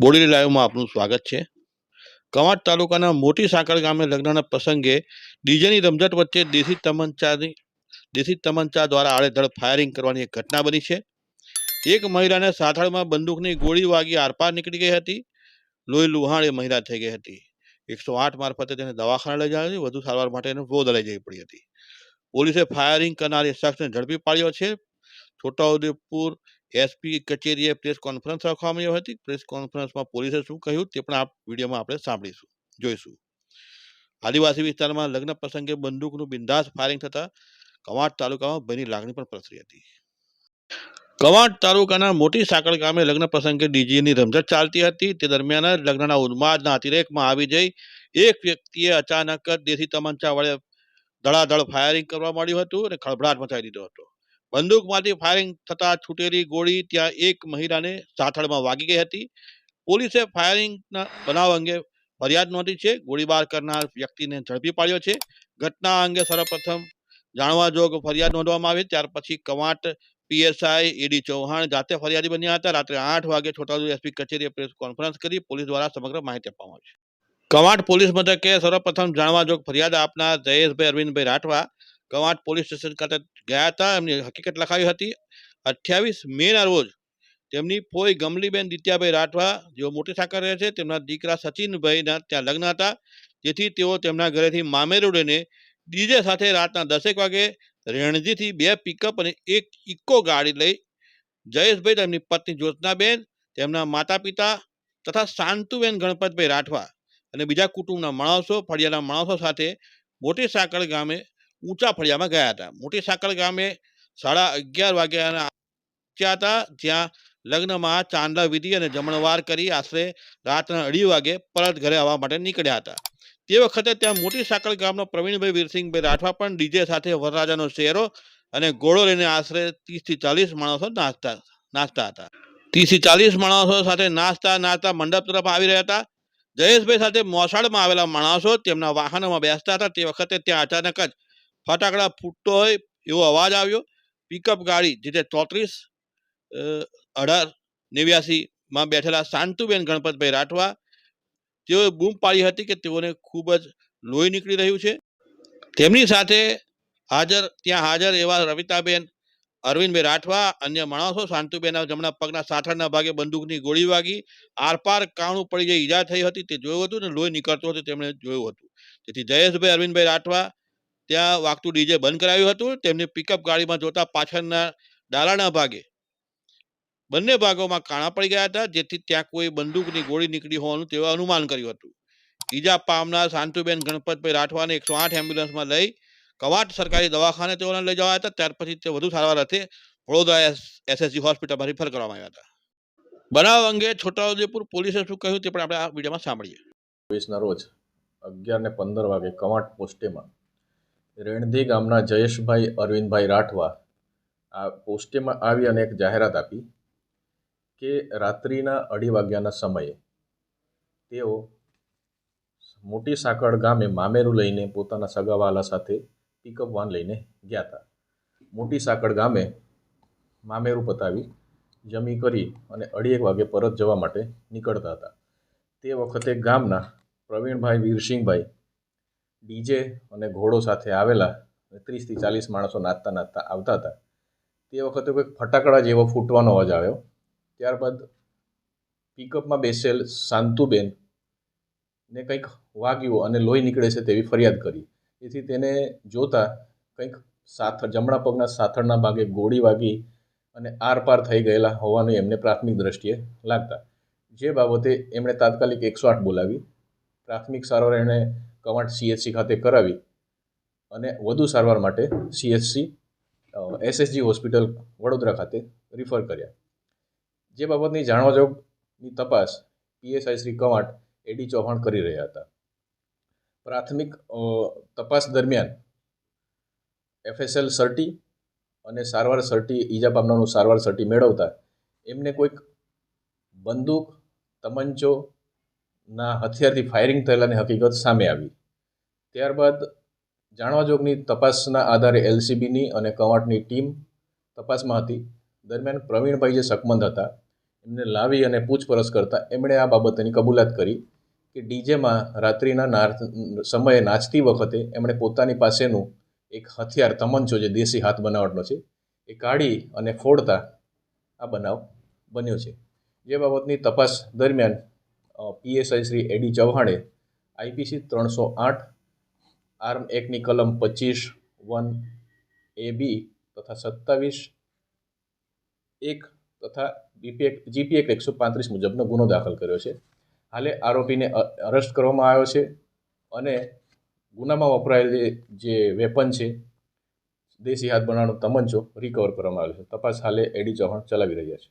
બોડેલી લાઈવમાં આપનું સ્વાગત છે. કવાંટ તાલુકાના મોટી સાંકળ ગામે લગ્નના પ્રસંગે ડીજેની રમઝટ વચ્ચે દેશી તમંચાની દેશી તમંચા દ્વારા આડેધડ ફાયરિંગ કરવાની એક ઘટના બની છે. એક મહિલાને સાથળમાં બંદૂકની ગોળી વાગી આરપાર નીકળી ગઈ હતી. લોહી લુહાણ એ મહિલા થઈ ગઈ હતી. એકસો આઠ મારફતે તેને દવાખાને લઈ જવા વધુ સારવાર માટે એને વડોદરા લઈ જવી પડી હતી. પોલીસે ફાયરિંગ કરનાર શખ્સને ઝડપી પાડ્યો છે. છોટાઉદેપુર એસપી કચેરીએ પ્રેસ કોન્ફરન્સ રાખવામાં આવી હતી. પ્રેસ કોન્ફરન્સમાં પોલીસે શું કહ્યું તે પણ આ વિડીયોમાં આપણે સાંભળીશું, જોઈશું. આદિવાસી વિસ્તારમાં લગ્ન પ્રસંગે બંદૂકનું બિંદાસ ફાયરિંગ થતા કવાંટ તાલુકામાં ભયની લાગણી પણ પ્રસરી હતી. કવાંટ તાલુકાના મોટી સાંકળ ગામે લગ્ન પ્રસંગે ડીજીની રમઝટ ચાલતી હતી. તે દરમિયાન લગ્નના ઉન્માદના અતિરેકમાં આવી જઈ એક વ્યક્તિએ અચાનક જ દેશી તમંચા વડે ધડાધડ ફાયરિંગ કરવા માંડ્યું હતું અને ખળભળાટ મચાવી દીધો હતો. બંદૂકમાંથી ફાયરિંગ થતા છૂટેલી ગોળી ત્યાં એક મહિલાને સાથળમાં વાગી ગઈ હતી. પોલીસે ફાયરિંગના બનાવ અંગે ફરિયાદ નોંધી છે. ગોળીબાર કરનાર વ્યક્તિને ઝડપી પાડ્યો છે. ઘટના અંગે સર્વપ્રથમ જાણવા જોગ ફરિયાદ નોંધવામાં આવી. ત્યાર પછી કવાંટ, પીએસઆઈ એડી ચૌહાણ જાતે ફરિયાદી બન્યા હતા. રાત્રે આઠ વાગે છોટાઉદેપુર એસપી કચેરીએ પ્રેસ કોન્ફરન્સ કરી પોલીસ દ્વારા સમગ્ર માહિતી આપવામાં આવી કવાંટ પોલીસ મથકે સર્વપ્રથમ જાણવા જોગ ફરિયાદ આપનાર જયેશભાઈ, અરવિંદભાઈ રાઠવા કવાંટ પોલીસ સ્ટેશન ખાતે ગયા હતા. એમની હકીકત લખાવી હતી. અઠ્યાવીસ મેના રોજ તેમની ફોઈ ગમલીબેન દિત્યાભાઈ રાઠવા, જેઓ મોટી સાકર રહે છે, તેમના દીકરા સચિનભાઈના ત્યાં લગ્ન હતા. જેથી તેઓ તેમના ઘરેથી મામેર ઉડીને ડીજે સાથે રાતના દસેક વાગે રેણજીથી બે પિકઅપ અને એક ઇકો ગાડી લઈ જયેશભાઈ, તેમની પત્ની જ્યોત્નાબેન, તેમના માતા પિતા તથા શાંતુબેન ગણપતભાઈ રાઠવા અને બીજા કુટુંબના માણસો, ફળિયાના માણસો સાથે મોટી સાંકળ ગામે ઊંચા ફળિયામાં ગયા હતા. મોટી સાંકળ ગામે સાડા અગિયાર વાગ્યાના પહોંચ્યા હતા, જ્યાં લગ્નમાં ચાંદા વિધિ અને જમણવાર કરી આશરે રાતના અઢી વાગે પરત ઘરે આવવા માટે નીકળ્યા હતા. તે વખતે ત્યાં મોટી સાંકળ ગામનો પ્રવીણભાઈ વીરસિંહભાઈ રાઠવા પણ ડીજે સાથે વરરાજાનો શેરો અને ઘોડો લઈને આશરે ત્રીસથી ચાલીસ માણસો નાચતા નાચતા હતા. ત્રીસથી ચાલીસ માણસો સાથે નાચતા નાચતા મંડપ તરફ આવી રહ્યા હતા. જયેશભાઈ સાથે મોસાળમાં આવેલા માણસો તેમના વાહનોમાં બેસતા હતા. તે વખતે ત્યાં અચાનક જ ફટાકડા ફૂટતો હોય એવો અવાજ આવ્યો. પિકઅપ ગાડી જે તે ચોત્રીસ અઢાર, નેવ્યાસીમાં બેઠેલા શાંતુબેન ગણપતભાઈ રાઠવા, તેઓએ બૂમ પાડી હતી કે તેઓને ખૂબ જ લોહી નીકળી રહ્યું છે. તેમની સાથે હાજર, ત્યાં હાજર એવા રવિતાબેન, અરવિંદભાઈ રાઠવા, અન્ય માણસો શાંતુબેનના જમણા પગના સાથળના ભાગે બંદૂકની ગોળી વાગી. આરપાર કાણું પડી જે ઈજા થઈ હતી તે જોયું હતું ને લોહી નીકળતું હતું, તેમણે જોયું હતું. તેથી જયેશભાઈ, અરવિંદભાઈ રાઠવા ત્યાં વાગતું ડીજે બંધ કરાવ્યું હતું. તેમની પિકઅપ ગાડીમાં જોતા પાછળના ડાલાના ભાગે બંને ભાગોમાં કાણા પડી ગયા હતા, જેથી ત્યાં કોઈ બંદૂકની ગોળી નીકળી હોવાનું તેઓ અનુમાન કર્યું હતું. ઈજા પામનાર શાંતુબેન ગણપતભાઈ રાઠવાને એકસો આઠ એમ્બ્યુલન્સમાં લઈ કવાટ સરકારી દવાખાને તેઓને લઈ જવાયા હતા. ત્યાર પછી તે વધુ સારવાર અર્થે વડોદરા એસએસજી હોસ્પિટલમાં રિફર કરવામાં આવ્યા હતા. બનાવ અંગે છોટાઉદેપુર પોલીસે શું કહ્યું તે પણ આપણે આ વિડીયોમાં સાંભળીએ. વીસના રોજ અગિયાર ને પંદર વાગે કવાટ પોસ્ટેમાં રેણધી ગામના જયેશભાઈ અરવિંદભાઈ રાઠવા આ પોસ્ટેમાં આવી અને એક જાહેરાત આપી કે રાત્રિના અઢી વાગ્યાના સમયે તેઓ મોટી સાંકળ ગામે મામેરું લઈને પોતાના સગાવાલા સાથે પિકઅપ વાન લઈને ગયા હતા. મોટી સાંકળ ગામે મામેરું પતાવી જમી કરી અને અઢી એક વાગે પરત જવા માટે નીકળતા હતા. તે વખતે ગામના પ્રવીણભાઈ વીરસિંહભાઈ ડીજે અને ઘોડો સાથે આવેલા ત્રીસથી ચાલીસ માણસો નાચતા નાચતા આવતા હતા. તે વખતે કોઈક ફટાકડા જેવો ફૂટવાનો અવાજ આવ્યો. ત્યારબાદ પિકઅપમાં બેસેલ શાંતુબેન ને કંઈક વાગ્યું અને લોહી નીકળે છે તેવી ફરિયાદ કરી. તેથી તેને જોતા કંઈક સાથ જમણા પગના સાથળના ભાગે ગોળી વાગી અને આરપાર થઈ ગયેલા હોવાનું એમને પ્રાથમિક દ્રષ્ટિએ લાગતા. જે બાબતે એમણે તાત્કાલિક એકસો આઠ બોલાવી. પ્રાથમિક સારવાર એણે કવાંટ સીએચસી ખાતે કરાવી અને વધુ સારવાર માટે સીએચસી એસએસજી હોસ્પિટલ વડોદરા ખાતે રિફર કર્યા. જે બાબતની જાણવા જોગની તપાસ PSI Shri Kavant A D Chauhan કરી રહ્યા હતા. પ્રાથમિક તપાસ દરમિયાન એફએસએલ સર્ટી અને સારવાર સર્ટી ઈજા પામનારનું સારવાર સર્ટી મેળવતા એમને કોઈક બંદૂક, તમંચો ના હથિયારથી ફાયરિંગ થયેલાની હકીકત સામે આવી. ત્યારબાદ જાણવા જોગની તપાસના આધારે એલસીબીની અને કવાંટની ટીમ તપાસમાં હતી. દરમિયાન પ્રવીણભાઈ જે શકમંદ હતા, એમને લાવી અને પૂછપરછ કરતાં એમણે આ બાબતની કબૂલાત કરી કે ડીજેમાં રાત્રિના સમયે નાચતી વખતે એમણે પોતાની પાસેનું એક હથિયાર તમંચો જે દેશી હાથ બનાવટનો છે, એ કાઢી અને ફોડતા આ બનાવ બન્યો છે. જે બાબતની તપાસ દરમિયાન પીએસઆઈ શ્રી એડી ચૌહાણે આઈપીસી ત્રણસો આઠ, આર્મ એકની કલમ પચીસ, વન એ બી તથા સત્તાવીસ, એક તથા બીપીએક જીપીએક એકસો પાંત્રીસ મુજબનો ગુનો દાખલ કર્યો છે. હાલે આરોપીને અરેસ્ટ કરવામાં આવ્યો છે અને ગુનામાં વપરાયેલ જે વેપન છે, દેશી હાથ બનાવવાનો તમંચો રિકવર કરવામાં આવ્યો છે. તપાસ હાલે એડી ચૌહાણ ચલાવી રહ્યા છે.